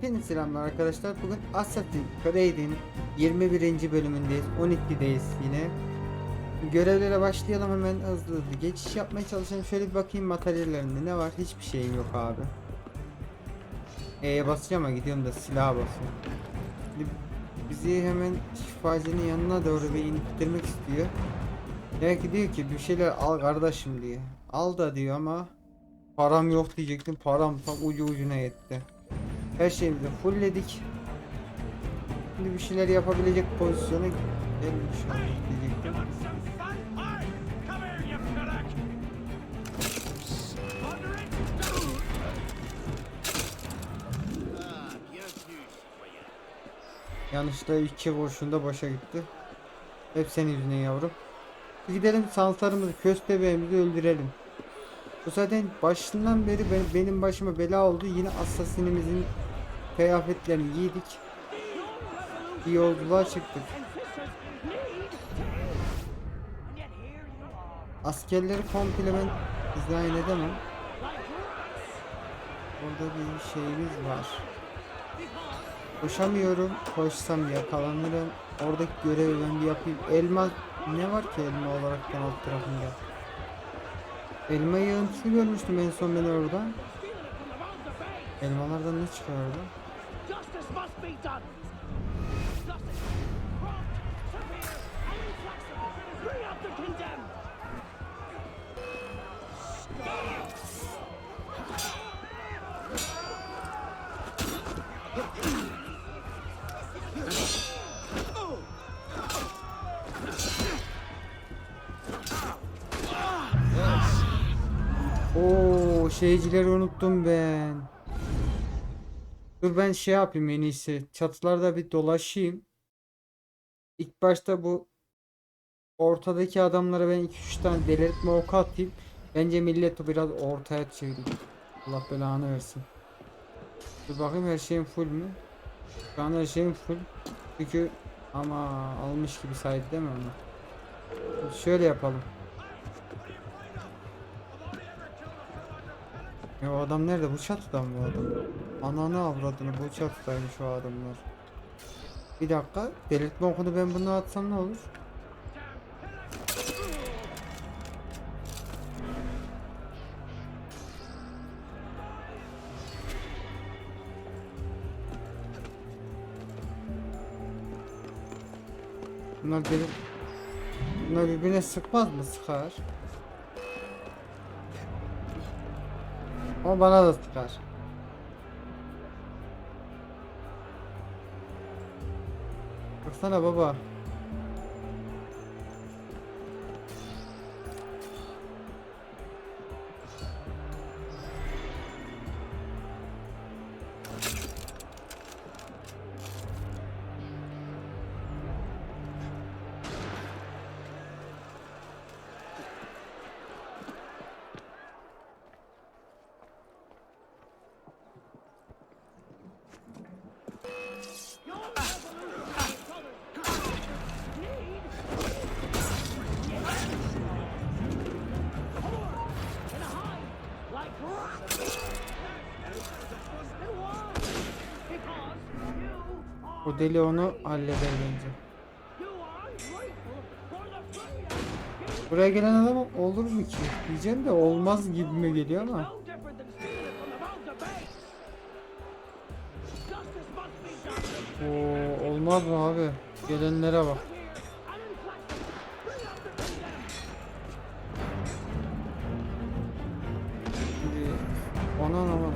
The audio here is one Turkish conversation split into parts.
Hepinize selamlar arkadaşlar. Bugün Assassin's Creed'in 21. bölümündeyiz. 12'deyiz yine. Görevlere başlayalım hemen hızlı hızlı. Geçiş yapmaya çalışalım. Şöyle bir bakayım materyallerinde ne var? Hiçbir şeyim yok abi. E'ye basacağım ama gidiyorum da silaha basıyorum. Bizi hemen şifacının yanına doğru bir indirmek istiyor. Belki diyor ki bir şeyler al kardeşim diye. Al da diyor ama param yok diyecektim. Param tam ucu ucuna yetti. Her şeyimizi fullledik. Şimdi bir şeyler yapabilecek pozisyona gelmiş olduk. Yanlışlıkla iki kurşunda boşa gitti. Hep senin yüzünden yavrum. Bir gidelim sansarımızı, köstebeğimizi öldürelim. Bu zaten başından beri benim, başıma bela oldu. Yine asasinimizin kıyafetlerini giydik. Bir yolculuğa çıktık. Askerleri komple ben dizayn edemem. Orada bir şeyimiz var. Koşamıyorum. Koşsam yakalanırım. Oradaki görevi ben bir yapayım. Elma ne var ki elma olaraktan alt tarafında? Elma yığıntısı görmüştüm en son ben orada. Elmalardan ne çıkıyor Oo şeycileri unuttum ben. Dur ben şey yapayım en iyisi. Çatılarda bir dolaşayım. İlk başta bu ortadaki adamlara ben 2-3 tane delirtme oku atayım. Bence milleti biraz ortaya çevireyim. Allah belanı versin. Dur bakayım her şeyim full mü? Şu an her şeyim full. Çünkü ama almış gibi saydı değil mi onu? Şöyle yapalım. Ya o adam nerede? Bu çatıda mı bu adam? Ananı avradını bu çatıdaymış o adamlar. Bir dakika. Belirtme okunu ben bunu atsam ne olur? Bunlar belir... Bunlar birbirine sıkmaz mı? Sıkar. Ama bana da sıkar. Baksana baba. O deli onu halleder bence. Buraya gelen adam olur mu ki? Diyeceğim de olmaz gibi mi geliyor ama. Oo olmaz mı abi? Gelenlere bak. Şimdi ona aman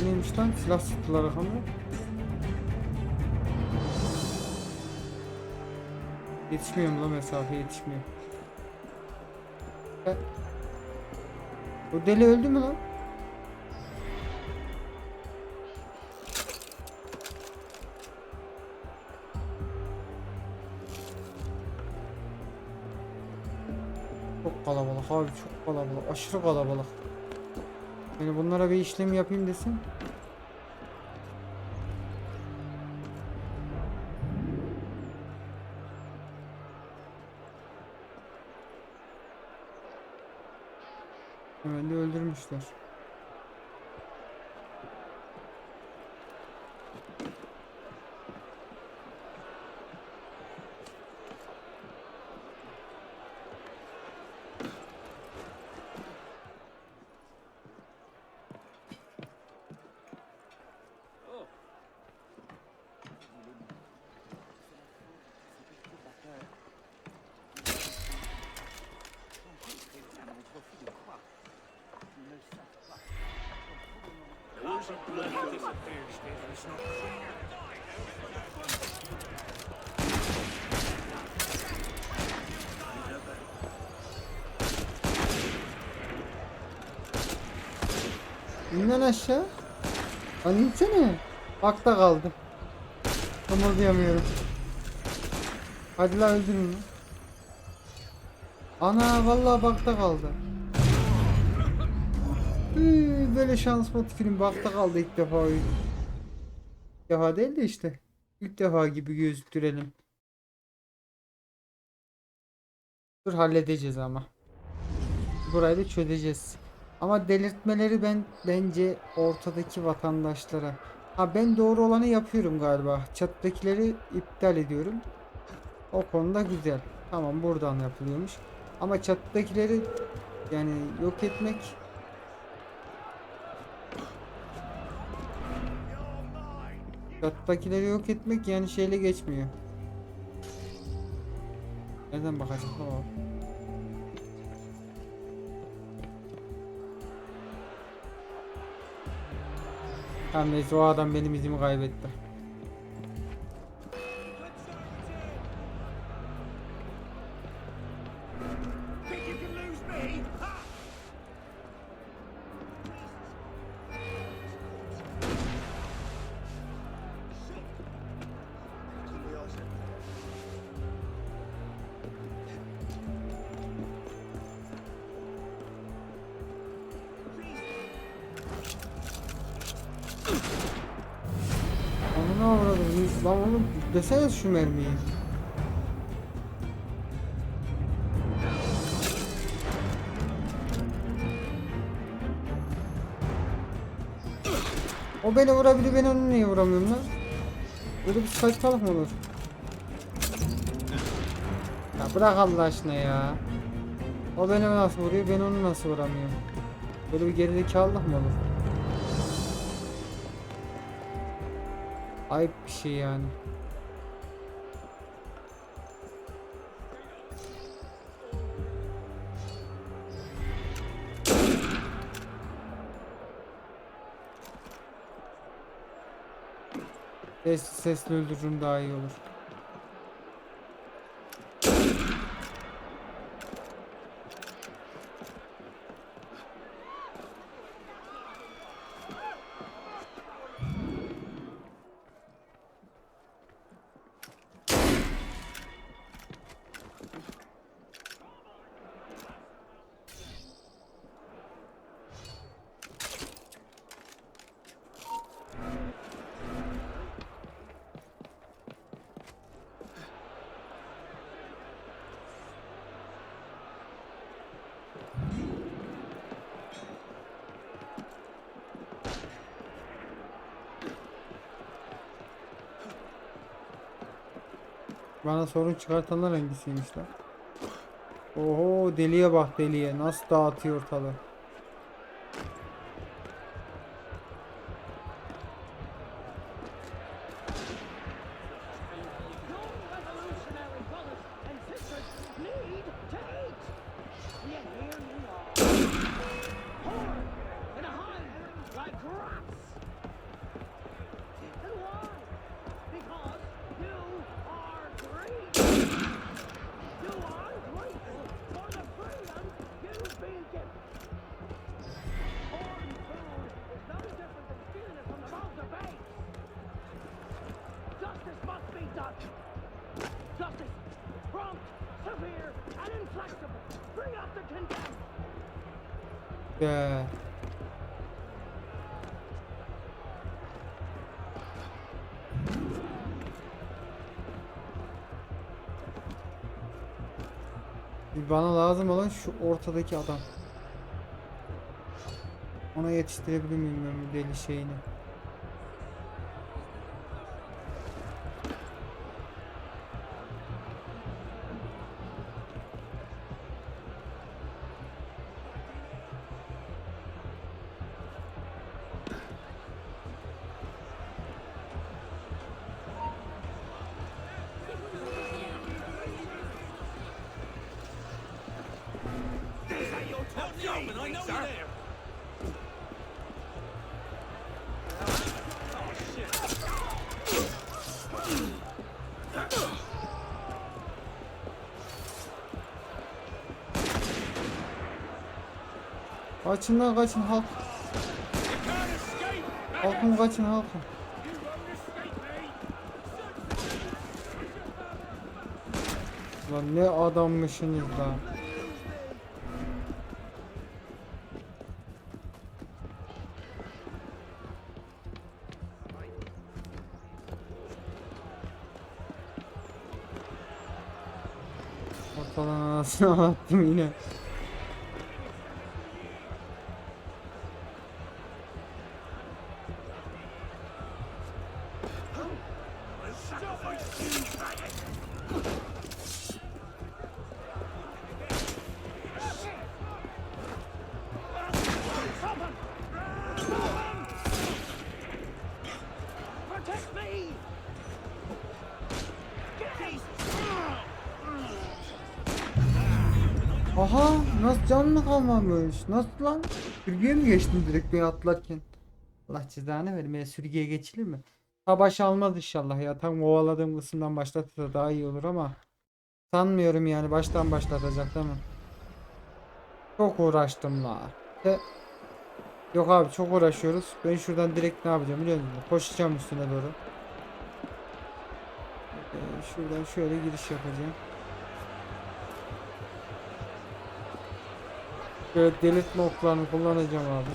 Bu neymiş lan? Silah sıktılar rakamı. Yetişmiyor mu lan mesafe yetişmiyor. E, Bu deli öldü mü lan? Çok kalabalık abi çok kalabalık aşırı kalabalık. Yani bunlara bir işlem yapayım desem. Hemen de öldürmüşler. İn lan aşağı. Lan insene. Bakta kaldım. Kımıldayamıyorum. Hadi la öldürün. Ana vallahi bakta kaldı. Böyle şans mı film bakta kaldı ilk defa. İlk defa değil de işte. İlk defa gibi gözüktürelim. Dur halledeceğiz ama. Burayı da çözeceğiz. Ama delirtmeleri ben bence ortadaki vatandaşlara. Ha ben doğru olanı yapıyorum galiba. Çatıdakileri iptal ediyorum. O konuda güzel. Tamam buradan yapılıyormuş. Ama çatıdakileri yani yok etmek Çatıdakileri yok etmek yani şeyle geçmiyor. Nereden bakacak o? Tamam neyse o adam benim izimi kaybetti. Avradım? Lan oğlum desene şu mermiyi. O beni vurabilir ben onu niye vuramıyorum lan? Böyle bir saçmalık mı olur? Ya bırak Allah aşkına ya. O beni nasıl vuruyor ben onu nasıl vuramıyorum? Böyle bir gerizekalılık mı olur? Ayıp bir şey yani. Sesli sesli öldürürüm daha iyi olur. Bana sorun çıkartanlar hangisiymiş lan? Oho deliye bak deliye nasıl dağıtıyor ortalığı. Be. Bana lazım olan şu ortadaki adam. Ona yetiştirebilir miyim ben bu deli şeyini? Kaçın lan kaçın halk. Halkın kaçın halkın. Lan ne adammışsınız lan. Ortadan anasını attım yine. Canlı kalmamış? Nasıl lan? Sürgüye mi geçtin direkt beni atlarken? Allah cezanı vermeye sürgüye geçilir mi? Ha baş almaz inşallah ya. Tam kovaladığım kısımdan başlatırsa daha iyi olur ama sanmıyorum yani baştan başlatacak değil mi? Çok uğraştım la. De... Yok abi çok uğraşıyoruz. Ben şuradan direkt ne yapacağım biliyor musun? Koşacağım üstüne doğru. Ee, şuradan şöyle giriş yapacağım. Şöyle delirtme oklarını kullanacağım abi.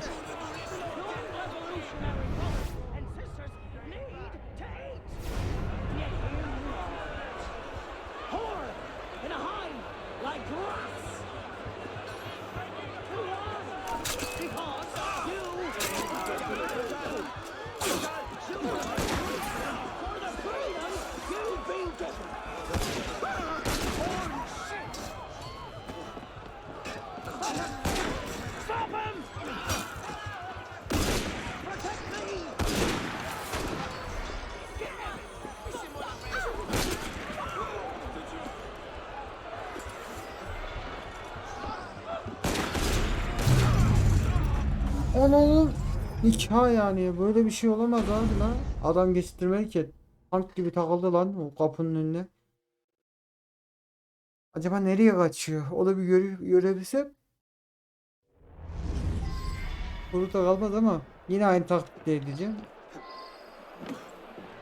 Onun nikah yani böyle bir şey olamaz abi lan. Adam geçtirmeli ki tank gibi takıldı lan o kapının önüne. Acaba nereye kaçıyor? O da bir göre görebilsem. Burada kalmaz ama yine aynı taktikte edeceğim.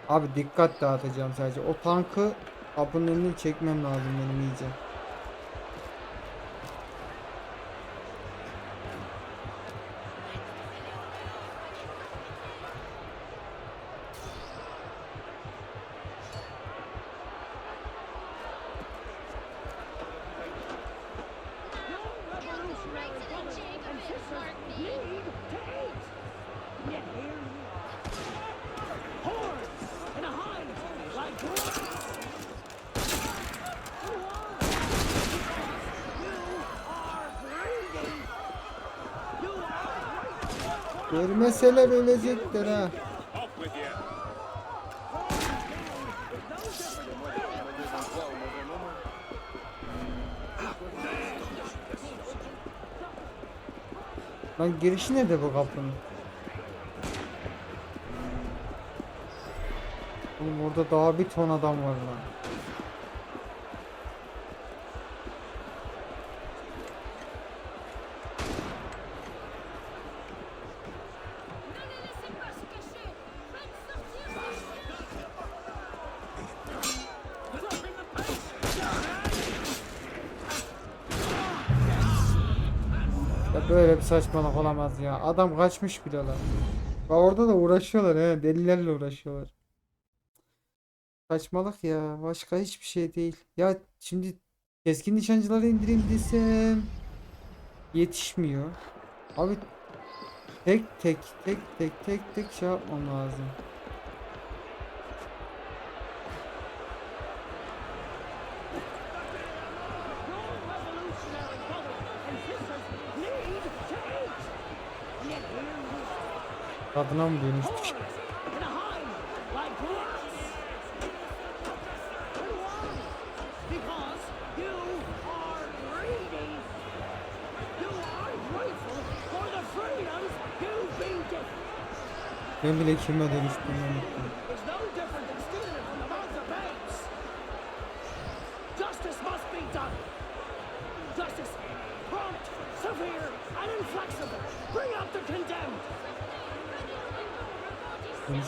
Abi dikkat dağıtacağım sadece. O tankı kapının önüne çekmem lazım benim iyice. Görmeseler ölecekler ha. Lan girişi nerede bu kapının? Oğlum orada daha bir ton adam var lan. Böyle bir saçmalık olamaz ya. Adam kaçmış bile lan. Orada da uğraşıyorlar he. Delilerle uğraşıyorlar. Saçmalık ya. Başka hiçbir şey değil. Ya şimdi keskin nişancıları indireyim desem yetişmiyor. Abi tek tek tek tek tek tek şey yapmam lazım. You've been given. Ben bile kime dönüştüğümü unuttum.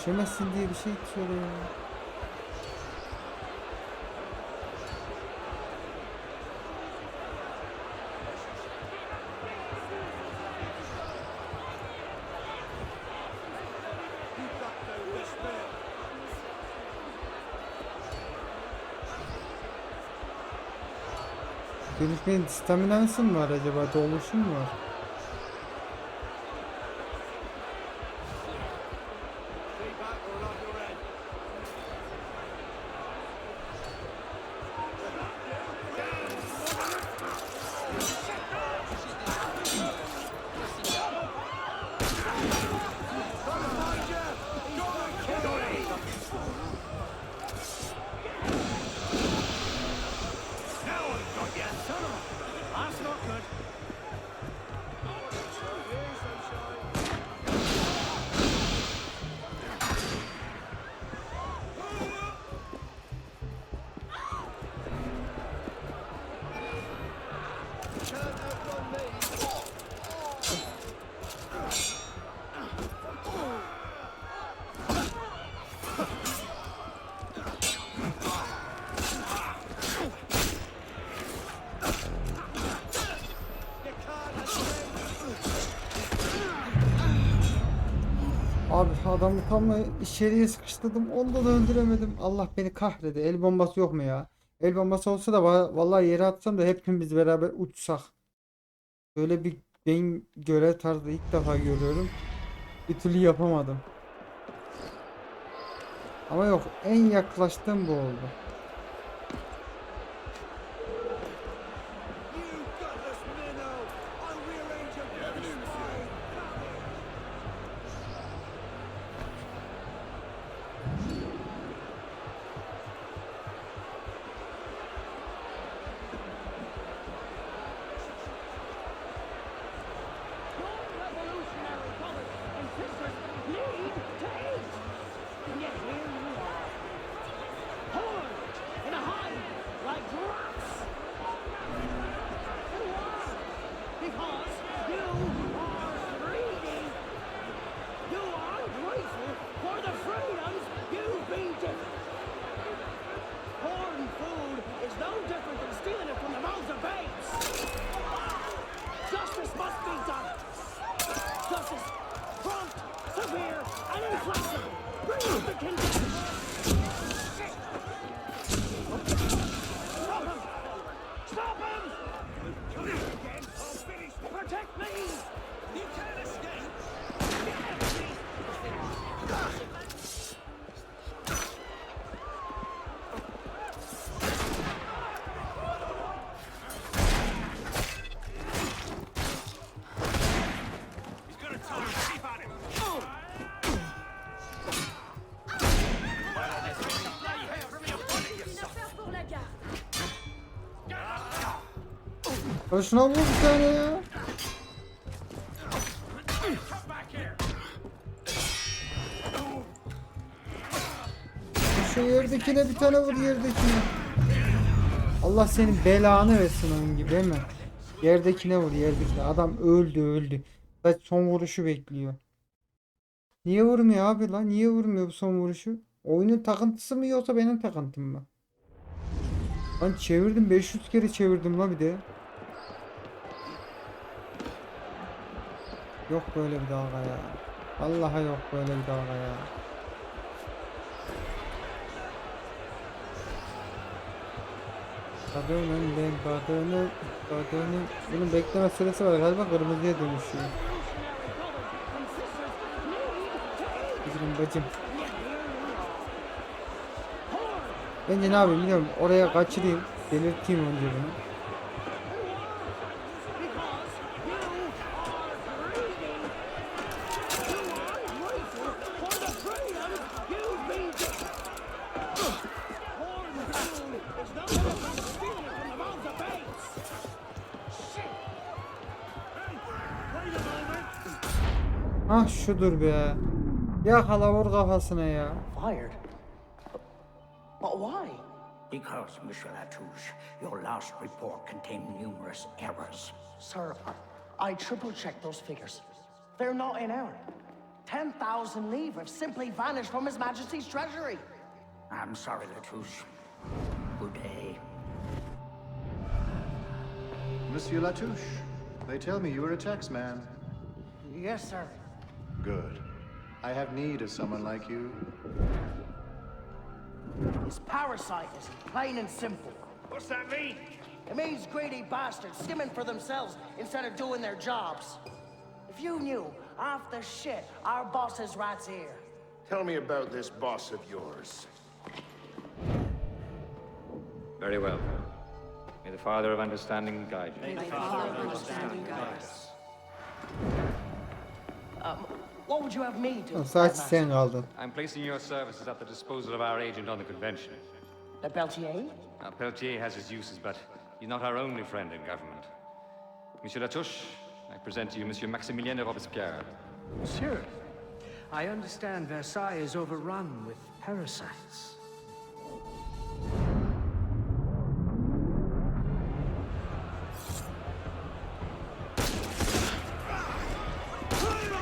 Dönüşemezsin diye bir şey söylüyor ya. Dönüşmenin staminası mı var acaba? Doluşum var? Abi adamı tam içeriye sıkıştırdım. Onu da öldüremedim. Allah beni kahredi. El bombası yok mu ya? El bombası olsa da va- vallahi yere atsam da hepimiz beraber uçsak. Böyle bir ben görev tarzı ilk defa görüyorum. Bir türlü yapamadım. Ama yok en yaklaştığım bu oldu. Ya şuna vur bir tane ya. Şu yerdekine bir tane vur yerdekine. Allah senin belanı versin onun gibi hemen. Yerdekine vur yerdekine. Adam öldü öldü. Zaten son vuruşu bekliyor. Niye vurmuyor abi lan? Niye vurmuyor bu son vuruşu? Oyunun takıntısı mı yoksa benim takıntım mı? Lan çevirdim 500 kere çevirdim la bir de. Yok böyle bir dalga ya. Vallahi yok böyle bir dalga ya. Kadının ben kadını kadının bunun bekleme süresi var galiba kırmızıya dönüşüyor. Üzgünüm bacım. And yet here you are, horned Ben ne yapayım biliyorum oraya kaçırayım. Belirteyim önce bunu. Şudur be. Yakala vur kafasına ya. Fired? But why? Because, Monsieur Latouche, your last report contained numerous errors. Sir, I, I triple checked those figures. They're not in error. 10,000 livres have simply vanished from His Majesty's treasury. I'm sorry, Latouche. Good day. Monsieur Latouche, they tell me you are a taxman. Yes, sir. Good. I have need of someone like you. It's parasitism, plain and simple. What's that mean? It means greedy bastards skimming for themselves instead of doing their jobs. If you knew half the shit our bosses rats here. Tell me about this boss of yours. Very well. May the Father of Understanding guide you. What would you have me do? Sadece Master? sen kaldın. I'm placing your services at the disposal of our agent on the convention. The Beltier? Now, Peltier has his uses, but he's not our only friend in government. Monsieur Latouche, I present to you Monsieur Maximilien de Robespierre. Monsieur, I understand Versailles is overrun with parasites.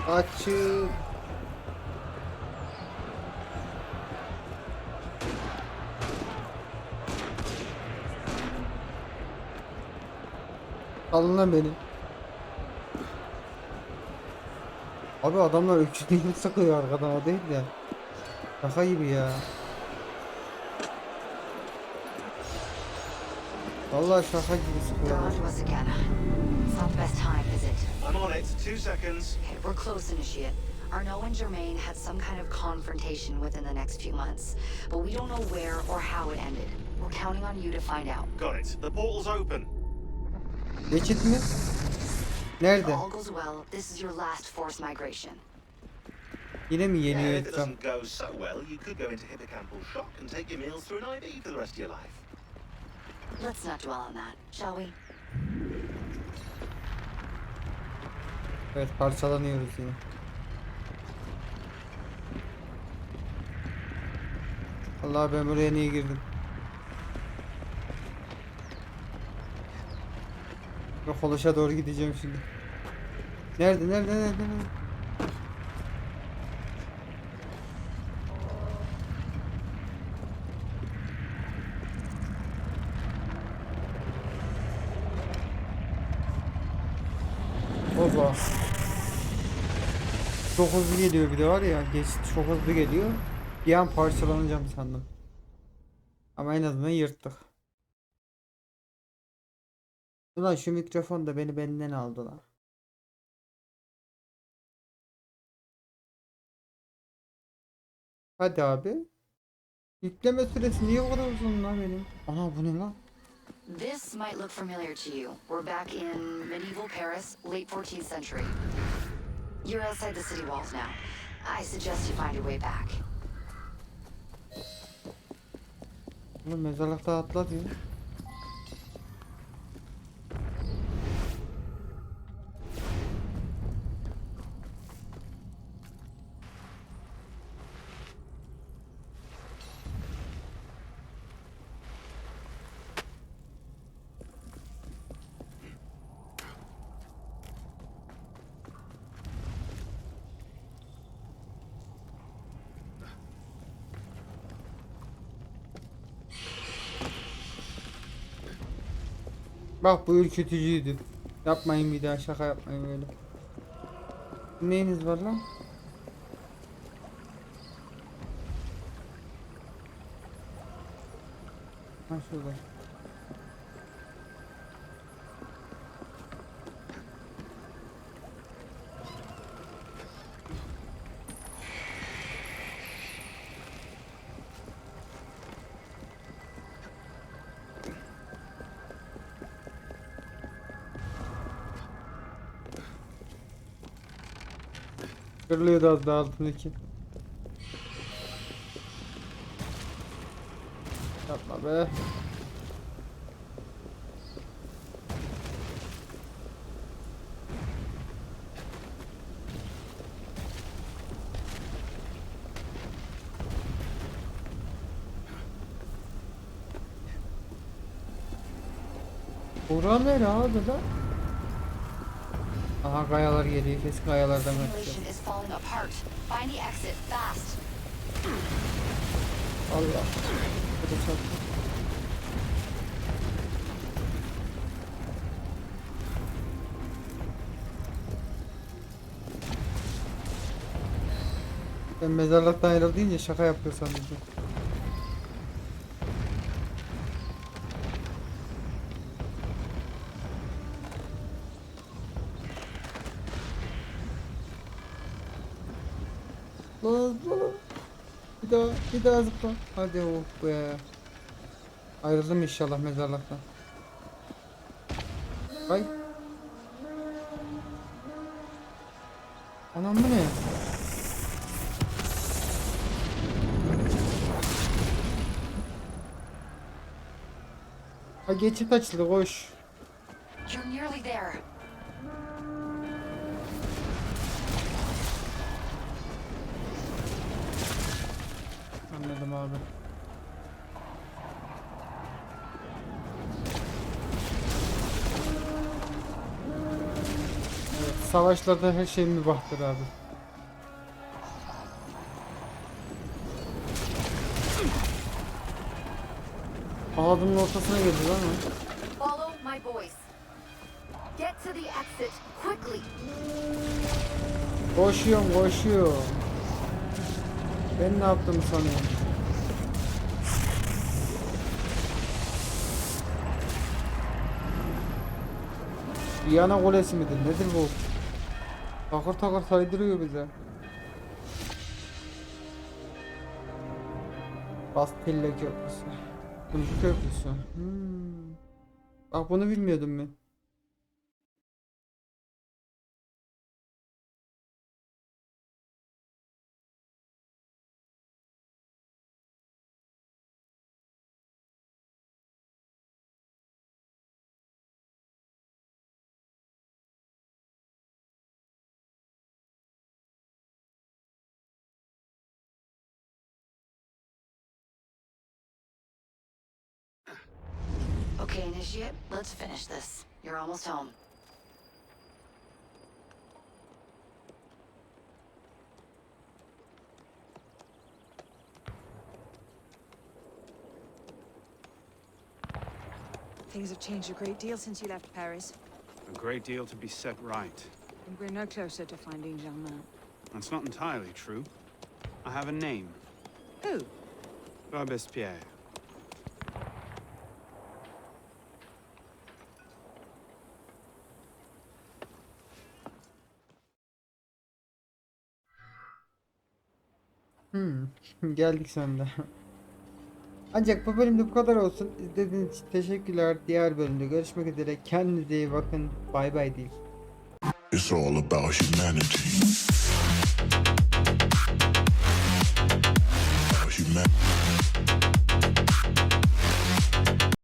Açık. Alın lan beni. Abi adamlar öküzlüğünü sıkıyor arkadan o değil ya. Şaka gibi ya. Vallahi şaka gibi sıkıyor. I'm on it. Two seconds. Okay, we're close, Initiate. Arnaud and Germain had some kind of confrontation within the next few months, but we don't know where or how it ended. We're counting on you to find out. Got it. The portal's open. Geçit mi? Nerede? If all goes well, this is your last forced migration. Yine mi Yeah, yeniyor if it ekran? doesn't go so well, you could go into hippocampal shock and take your meals through an IV for the rest of your life. Let's not dwell on that, shall we? Evet parçalanıyoruz yine. Allah ben buraya niye girdim? Koluşa doğru gideceğim şimdi. Nerede nerede nerede? nerede? Çok hızlı geliyor bir de var ya. Geçit çok hızlı geliyor. Bir an parçalanacağım sandım. Ama en azından yırttık. Ulan şu mikrofon da beni benden aldılar. Hadi abi. Yükleme süresi niye bu kadar uzun lan benim? Ana bu ne lan? This might look familiar to you. We're back in medieval Paris, late 14th century. You're outside the city walls now. I suggest you find your way back. Oğlum mezarlıkta atla diyor. Bak bu ürkütücüydü. Yapmayın bir daha şaka yapmayın böyle. Neyiniz var lan? Ha şurada. Kırılıyordu az daha altındaki. Yapma be. Bura nere abi lan? Aha kayalar geliyor. Kesin kayalardan fast. Allah. Bu da çarptı. Ben mezarlıktan ayrıl deyince şaka yapıyor sandım. Lan lan. Bir daha, zıpla. Hadi oh be. Ayrıldım inşallah mezarlıktan. Ay. Anam bu ne? Ha geçit açıldı koş. You're nearly there. Anladım abi. Evet, savaşlarda her şey mübahtır abi. Ağzımın ortasına girdi lan. Follow my voice. Get to the exit quickly. Koşuyorum koşuyorum. Ben ne yaptım sanıyorum. Viyana Kulesi midir? Nedir bu? Takır takır saydırıyor bize. Bastille Köprüsü. Kumcu Köprüsü. Hmm. Bak bunu bilmiyordum ben. Okay, let's finish this. You're almost home. Things have changed a great deal since you left Paris, A great deal to be set right. and we're no closer to finding Germain. That's not entirely true. I have a name. Who? Robespierre. geldik sonunda. Ancak bu bölümde bu kadar olsun. İzlediğiniz için teşekkürler. Diğer bölümde görüşmek üzere. Kendinize iyi bakın. Bay bay değil. It's all about humanity. Humanity.